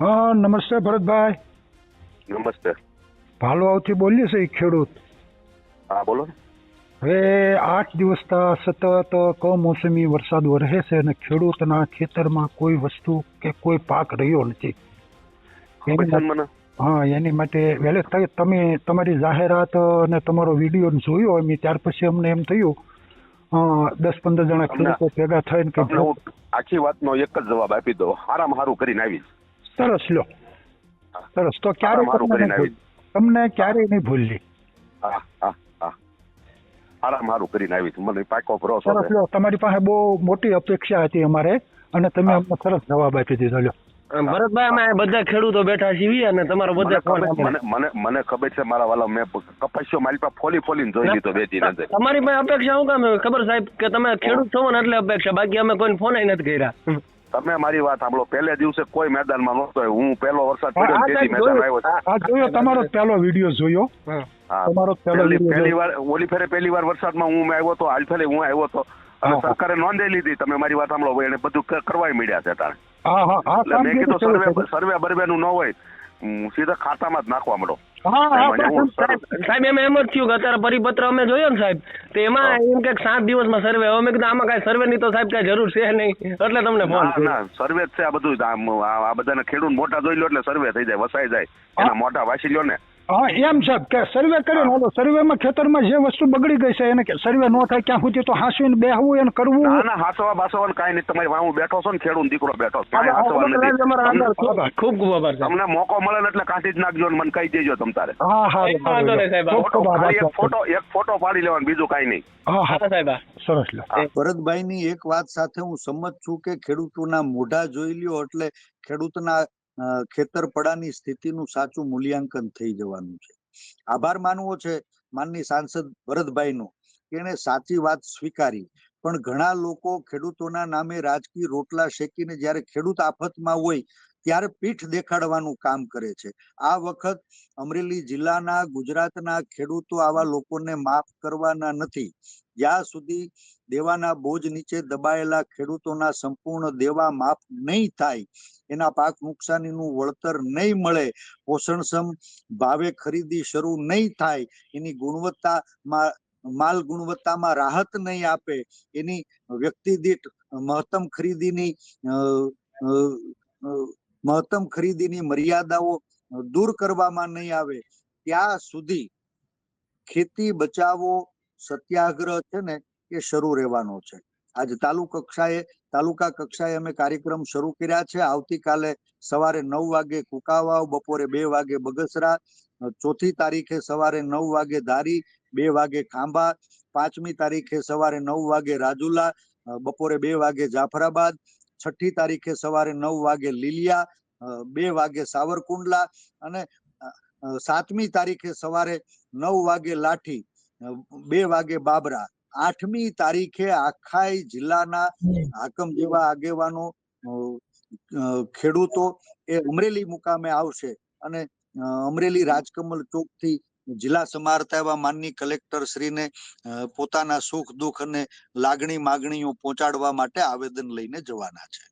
હા નમસ્તે ભરતભાઈ. નમસ્તે. ભાલવાવથી બોલીએ છે ખેડૂત. હા બોલો હવે આઠ દિવસથી સતત કમોસમી વરસાદ વરસે છે અને ખેડૂતના ખેતરમાં કોઈ વસ્તુ કે કોઈ પાક રહ્યો નથી. હા એની માટે વહેલે તમે તમારી જાહેરાત અને તમારો વીડિયો જોયો અમે ત્યાર પછી અમને એમ થયું દસ પંદર જણા ખેડૂતો ભેગા થઈને કે આખી વાતનો એક જ જવાબ આપી દો હારામાં હારું કરીને આવીશ. સરસ લો સરસ તો ક્યારે તમને ક્યારેય નહીં ભૂલી હા હા હા. હારામાં હારું કરીને આવીશ મને પાકો ભરોસો લ્યો તમારી પાસે બહુ મોટી અપેક્ષા હતી અમારે અને તમે અમને સરસ જવાબ આપી દીધો. લ્યો. ભરતભાઈ અમે બધા ખેડૂતો બેઠા છીએ અને તમારો બધા ફોન મને મને મને ખબર છે મારા વાલા મેં કપાસ્યો મારી પાસે ફોલી ફોલીને જોઈ લીધો બે દિન અંદર તમારી પાસે અપેક્ષા હું કામ? ખબર સાહેબ કે તમે ખેડૂત છો ને એટલે અપેક્ષા. બાકી અમે કોઈને ફોન નથી કર્યા. તમે મારી વાત સાંભળો. પહેલે દિવસે કોઈ મેદાનમાં નહોતો હું પહેલો વરસાદ પડ્યો તેથી મેદાન આવ્યો આ જોયો તમારો પહેલો વીડિયો જોયો. હા. તમારો પહેલો પહેલી. વાર ઓલી ફેરે પહેલી વાર વરસાદમાં હું આવ્યો તો હાલ ફેરે હું આવ્યો તો. અને સરકારે નોંધે લીધી. તમે મારી વાત સાંભળો. એને બધું કરવાય મળ્યા છે તારે હા હા હા એટલે મેં કીધું સર્વે સર્વે બરવે નું ન હોય. હું સીધા ખાતામાં જ નાખવા હું સાહેબ એમ એમ જ થયું કે અત્યારે પરિપત્ર અમે જોયો ને સાહેબ. તો એમાં એમ કે સાત દિવસમાં સર્વે હવે મેં કીધું આમાં કઈ સર્વે ની તો સાહેબ કઈ જરૂર છે નહીં. એટલે તમને ફોન સર્વે જ છે આ બધું. આ બધાને ખેડૂત મોટા જોઈ લો એટલે સર્વે થઈ જાય વસાઈ જાય. એના મોટા વાસી લ્યો ને. હા એમ સાહેબ કે સર્વે કરીને હાલો સર્વેમાં ખેતરમાં જે વસ્તુ બગડી ગઈ છે એને કે સર્વે નો થાય ક્યાં સુધી તો હાંસવીને બેહવું એને કરવું? ના ના હાસવા બાસવા કાંઈ નહીં. તમારી વાહુ બેઠો છો ને ખેડૂત દીકરો બેઠો છે. ખૂબ આભાર તમને મોકો મળે ને એટલે કાઢી જ નાખજો ને મને કહી દેજો તમ તારે. હા હા એક ફોટો એક ફોટો પાડી લેવાનો બીજું કાંઈ નહીં. હા હા. સાહેબ સરસ ભરતભાઈની એક વાત સાથે હું સંમત છું કે ખેડૂતોના મોઢા જોઈ લ્યો એટલે ખેડૂતના ખેતરપડાની સ્થિતિનું સાચું મૂલ્યાંકન થઈ જવાનું છે. આભાર માનવો છે માનની સાંસદ ભરતભાઈનો એને સાચી વાત સ્વીકારી. પણ ઘણા લોકો ખેડૂતોના નામે રાજકીય રોટલા શેકીને જ્યારે ખેડૂત આફતમાં હોય ત્યારે પીઠ દેખાડવાનું કામ કરે છે. આ વખત અમરેલી જિલ્લાના ગુજરાતના ખેડૂતો આવા લોકોને માફ કરવાના નથી. જ્યાં સુધી દેવાના બોજ નીચે દબાયેલા ખેડૂતોના સંપૂર્ણ દેવા માફ નહીં થાય. એના પાક નુકસાનીનું વળતર નહીં મળે. પોષણક્ષમ ભાવે ખરીદી શરૂ નહીં થાય. એની ગુણવત્તામાં માલ ગુણવત્તામાં રાહત નહીં આપે. એની વ્યક્તિ દીઠ મહત્તમ ખરીદીની મહત્તમ ખરીદીની મર્યાદાઓ દૂર કરવામાં નહીં આવે. ત્યાં સુધી ખેતી બચાવો સત્યાગ્રહ છે ને એ શરૂ રહેવાનો છે. આજે તાલુકા કક્ષાએ તાલુકા કક્ષાએ અમે કાર્યક્રમ શરૂ કર્યા છે. આવતીકાલે સવારે નવ વાગે કુકાવાવ, બપોરે બે વાગે બગસરા, ચોથી તારીખે સવારે નવ વાગે ધારી, બે વાગે ખાંભા, પાંચમી તારીખે સવારે નવ વાગે રાજુલા, બપોરે બે વાગે જાફરાબાદ, છઠ્ઠી તારીખે સવારે નવ વાગે લીલિયા, બે વાગે સાવરકુંડલા અને, સાતમી તારીખે સવારે નવ વાગે લાઠી, બે વાગે બાબરા. આઠમી તારીખે આખા જિલ્લાના હાકમ જેવા આગેવાનો ખેડૂતો એ અમરેલી મુકામે આવશે. અને અમરેલી રાજકમલ ચોકથી જિલ્લા સમારતા એવા માનની કલેક્ટર શ્રીને પોતાના સુખ દુઃખ અને લાગણી માગણીઓ પહોંચાડવા માટે આવેદન લઈને જવાના છે.